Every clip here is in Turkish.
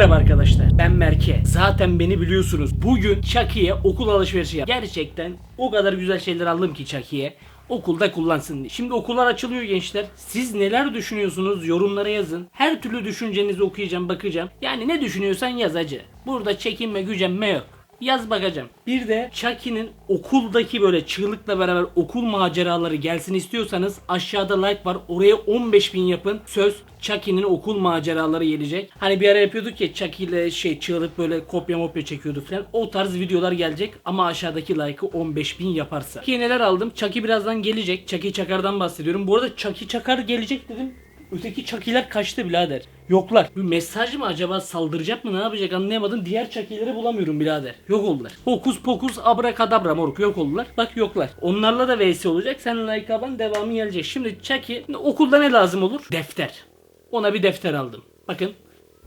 Merhaba arkadaşlar ben Merke. Zaten beni biliyorsunuz. Bugün Chucky'ye okul alışverişi yap. Gerçekten o kadar güzel şeyler aldım ki Chucky'ye. Okulda kullansın diye. Şimdi okullar açılıyor gençler. Siz neler düşünüyorsunuz yorumlara yazın. Her türlü düşüncenizi okuyacağım bakacağım. Yani ne düşünüyorsan yaz acı. Burada çekinme gücenme yok. Yaz bakacağım. Bir de Chucky'nin okuldaki böyle çığlıkla beraber okul maceraları gelsin istiyorsanız aşağıda like var. Oraya 15 bin yapın. Söz Chucky'nin okul maceraları gelecek. Hani bir ara yapıyorduk ya Chucky ile şey çığlık böyle kopya mopya çekiyorduk falan. O tarz videolar gelecek ama aşağıdaki like'ı 15 bin yaparsa. Chucky'ye neler aldım? Chucky birazdan gelecek. Chucky Çakar'dan bahsediyorum. Bu arada Chucky Çakar gelecek dedim. Öteki Chucky'ler kaçtı birader. Yoklar. Bir mesaj mı acaba saldıracak mı ne yapacak anlayamadım. Diğer Chucky'leri bulamıyorum birader. Yok oldular. Hokus pokus abrakadabra moruk yok oldular. Bak yoklar. Onlarla da vs olacak. Sen like aban devamı gelecek. Şimdi Chucky okulda ne lazım olur? Defter. Ona bir defter aldım. Bakın.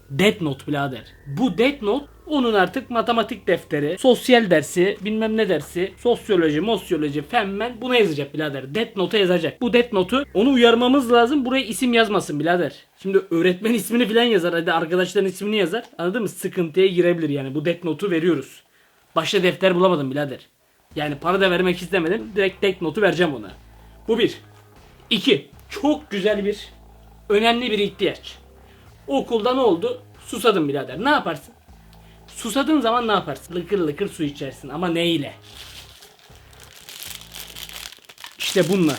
Death Note birader. Bu Death Note onun artık matematik defteri, sosyal dersi, bilmem ne dersi, sosyoloji, mosyoloji, femmen buna yazacak birader. Death Note'a yazacak. Bu Death Note'u onu uyarmamız lazım. Buraya isim yazmasın birader. Şimdi öğretmen ismini falan yazar. Hadi arkadaşların ismini yazar. Anladın mı? Sıkıntıya girebilir yani. Bu Death Note'u veriyoruz. Başta defter bulamadım birader. Yani para da vermek istemedim. Direkt Death Note'u vereceğim ona. Bu bir. İki. Çok güzel bir, önemli bir ihtiyaç. Okulda ne oldu? Susadın birader. Ne yaparsın? Susadığın zaman ne yaparsın? Lıkır lıkır su içersin ama neyle? İşte bununla.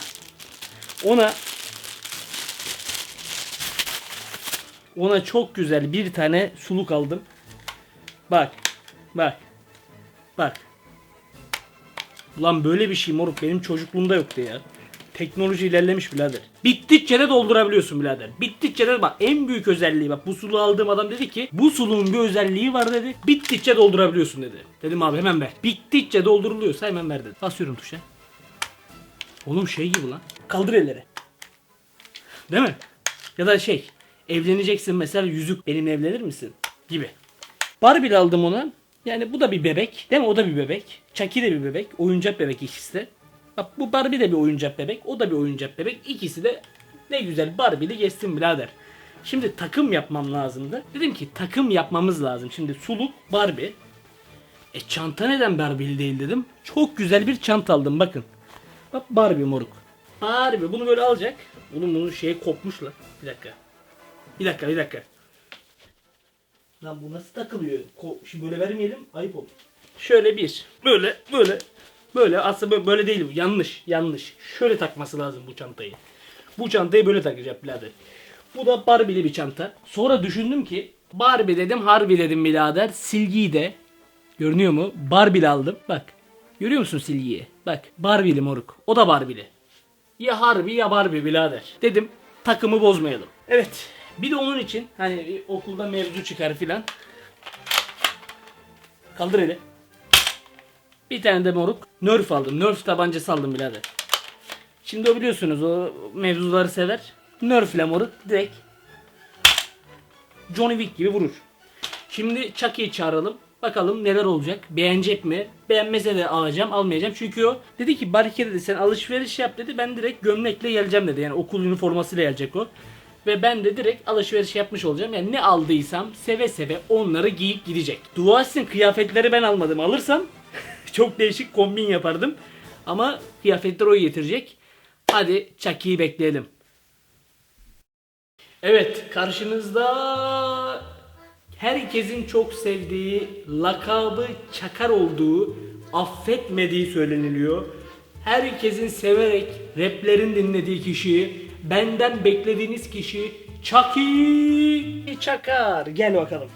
Ona ona çok güzel bir tane suluk aldım. Bak. Bak. Bak. Ulan böyle bir şey moruk benim çocukluğumda yoktu ya. Teknoloji ilerlemiş birader. Bittikçe de doldurabiliyorsun birader. Bittikçe de bak en büyük özelliği bak bu suluğu aldığım adam dedi ki bu suluğun bir özelliği var dedi. Bittikçe doldurabiliyorsun dedi. Dedim abi hemen ver. Bittikçe dolduruluyorsa hemen ver dedi. Basıyorum tuşa. Oğlum şey gibi lan. Kaldır elleri. Değil mi? Ya da şey evleneceksin mesela yüzük benimle evlenir misin? Gibi. Barbie aldım ona. Yani bu da bir bebek. Değil mi? O da bir bebek. Chucky de bir bebek. Oyuncak bebek ikisi de. Bak bu Barbie de bir oyuncak bebek. O da bir oyuncak bebek. İkisi de ne güzel Barbie'li geçsin birader. Şimdi takım yapmam lazımdı. Dedim ki takım yapmamız lazım. Şimdi suluk Barbie. E çanta neden Barbie'li değil dedim. Çok güzel bir çanta aldım bakın. Bak Barbie moruk. Barbie bunu böyle alacak. Bunun şeyi kopmuş lan. Bir dakika. Bir dakika bir dakika. Lan bu nasıl takılıyor? Ko- Şimdi böyle vermeyelim ayıp olur. Şöyle bir. Böyle böyle. Böyle aslında böyle, değil bu. Yanlış. Yanlış. Şöyle takması lazım bu çantayı. Bu çantayı böyle takacak birader. Bu da Barbie'li bir çanta. Sonra düşündüm ki Barbie dedim harbi dedim birader. Silgiyi de görünüyor mu? Barbie'li aldım. Bak. Görüyor musun silgiyi? Bak. Barbie'li moruk. O da Barbie'li. Ya harbi ya Barbie birader. Dedim takımı bozmayalım. Evet. Bir de onun için hani okulda mevzu çıkar filan. Kaldır eli. Bir tane de moruk. Nerf aldım. Nerf tabancası aldım birader. Şimdi o biliyorsunuz o mevzuları sever. Nerf ile moruk direkt Johnny Wick gibi vurur. Şimdi Chucky'yi çağıralım. Bakalım neler olacak. Beğenecek mi? Beğenmese de alacağım, almayacağım. Çünkü o dedi ki Barike dedi sen alışveriş yap dedi. Ben direkt gömlekle geleceğim dedi. Yani okul üniformasıyla gelecek o. Ve ben de direkt alışveriş yapmış olacağım. Yani ne aldıysam seve seve onları giyip gidecek. Dua etsin kıyafetleri ben almadım. Alırsam çok değişik kombin yapardım. Ama kıyafetleri o getirecek. Hadi Chucky'yi bekleyelim. Evet karşınızda herkesin çok sevdiği, lakabı çakar olduğu, affetmediği söyleniliyor. Herkesin severek raplerin dinlediği kişi, benden beklediğiniz kişi Chucky Çakar. Gel bakalım.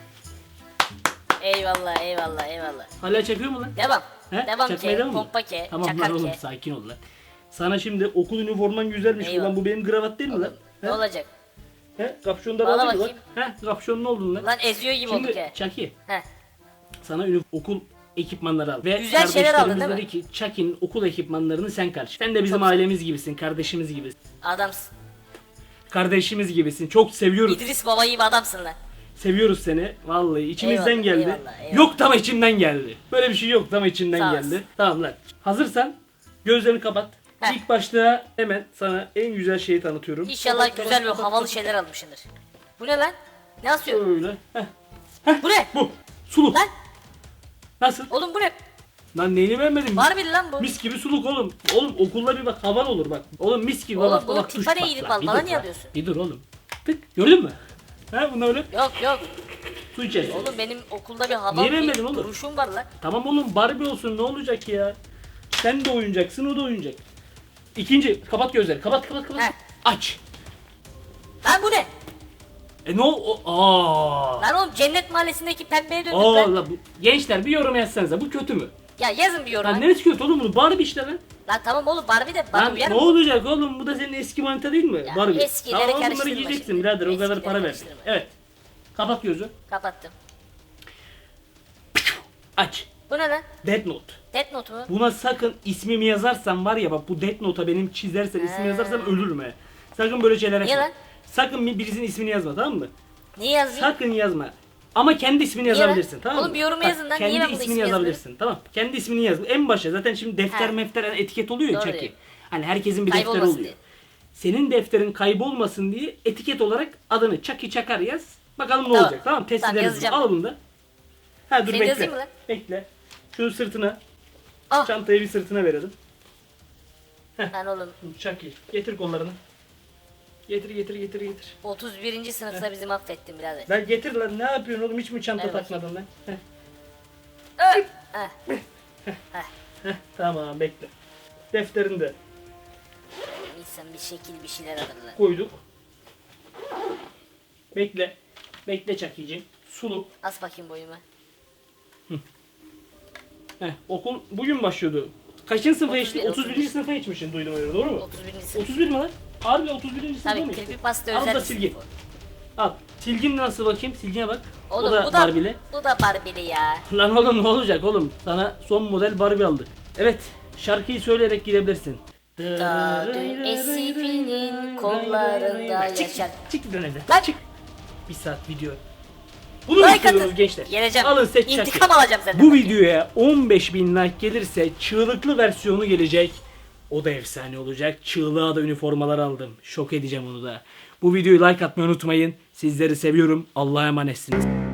Eyvallah eyvallah eyvallah. Hala çakıyor mu lan? Devam. He? Devam Çakmaya ki. devam mı? Pompa ki. Tamam lan çakar oğlum ki. sakin ol lan. Sana şimdi okul üniforman güzelmiş. Eyvallah. Ulan bu benim kravat değil mi lan? Ne He? olacak? He? Kapşonda Bağla razı bak. bakayım. He? Kapşonun oldun lan. Lan eziyor gibi Şimdi olduk ya. Chucky Heh. sana ünif- okul ekipmanları al. Ve Güzel şeyler aldın kardeşlerimiz değil dedi ki Chucky'nin okul ekipmanlarını sen karşı. Sen de bizim Çok- ailemiz gibisin, kardeşimiz gibisin. Adamsın. Kardeşimiz gibisin. Çok seviyoruz. İdris baba gibi adamsın lan. Seviyoruz seni. Vallahi içimizden Eyvallah, geldi. eyvallah, eyvallah. Yok ama içimden geldi. Böyle bir şey yok ama içimden Sağ geldi. Tamam lan. Hazırsan gözlerini kapat. Heh. İlk başta hemen sana en güzel şeyi tanıtıyorum. İnşallah Kapat, güzel kapat, ve havalı kapat. şeyler almışsındır. Bu ne lan? Ne asıyor? Öyle. Heh. Heh, Bu ne? Bu. Suluk. Lan Nasıl? oğlum bu ne? Lan neyini beğenmedin? Barbie lan bu. Mis gibi suluk oğlum. Oğlum okulda bir bak havan olur bak. Oğlum mis gibi Oğlum bak. bunun tipa ne bak bana niye lan. yapıyorsun? Bir dur oğlum. Tık. Gördün mü? He bunlar öyle Yok yok. su içersin. Oğlum benim okulda bir havam Niye bir oğlum? duruşum var lan. Tamam oğlum Barbie olsun ne olacak ya? Sen de oyuncaksın o da oyuncak. İkinci kapat gözleri kapat kapat kapat. Heh. Aç. Lan bu ne? E ne o? Aa. Lan oğlum cennet mahallesindeki pembeye döndük Aa, lan. la bu, gençler bir yorum yazsanıza bu kötü mü? Ya yazın bir yorum. Lan, neresi kötü oğlum bunu Barbie işte lan. Lan tamam oğlum Barbie de bana Lan uyar ne mı? olacak oğlum bu da senin eski manita değil mi? Ya Barbie. eskileri tamam, bunları karıştırma giyeceksin şimdi. birader o kadar Eskileri para ver. karıştırma. Evet. Kapat gözü. Kapattım. Aç. Bu ne lan? Death Note. Death Note mu? Buna sakın ismimi yazarsan var ya bak bu Death Note'a benim çizersen ismini He. yazarsan ölürüm he. Sakın böyle şeyler Niye yapma. lan? Sakın bir- birisinin ismini yazma tamam mı? Niye yazayım? Sakın yazma. Ama kendi ismini yazabilirsin tamam mı? Oğlum bir yorum Bak, yazın lan. Kendi ben ismini ismi yazabilirsin tamam. Kendi ismini yaz. En başa zaten şimdi defter He. mefter yani etiket oluyor ya Doğru diyor. Hani herkesin bir defteri Kaybolmasın oluyor. diye. Senin defterin kaybolmasın diye etiket olarak adını Chucky Çakar yaz. Bakalım ne Tamam. olacak tamam Test Tamam, ederiz. yazacağım. Al bunu da. Ha dur Seni bekle. yazayım mı lan? Bekle. Şunu sırtına. Ah. Çantayı bir sırtına verelim. Lan oğlum Chucky. Getir kollarını. Getir getir getir getir. 31. sınıfta bizi mahvettin birader. Lan getir lan ne yapıyorsun oğlum hiç mi çanta Ver bakayım. takmadın lan? Heh, Ah, ah. heh, tamam bekle. Defterini de İnsan bir şekil bir şeyler alırlar. koyduk. Bekle. Bekle Chucky'ciğim. Suluk. As bakayım boyuma. Heh, okul bugün başlıyordu. Kaçıncı sınıfa 31, geçtin? 31. sınıfa geçmişsin duydum öyle doğru mu? 31. sınıf. 31 mi lan? Harbi 31. sınıfa Tabii mı? creepypasta Al özel da bir silgi. sınıf Al. Silgin nasıl bakayım? Silgine bak. Oğlum o da bu da Barbie'li. bu da Barbie'li ya. Lan oğlum ne olacak oğlum? Sana son model Barbie aldık. Evet. Şarkıyı söyleyerek girebilirsin. Da dün esipinin kollarında Çık, yaşar. Çık git evden. Lan. Çık. Bir saat video. Bunu Like istiyorsunuz atın. gençler? Geleceğim. Alın seç İntikam Chucky. alacağım senden. Bu videoya 15.000 like gelirse çığlıklı versiyonu gelecek. O da efsane olacak. Çığlığa da üniformalar aldım. Şok edeceğim onu da. Bu videoyu like atmayı unutmayın. Sizleri seviyorum. Allah'a emanetsiniz.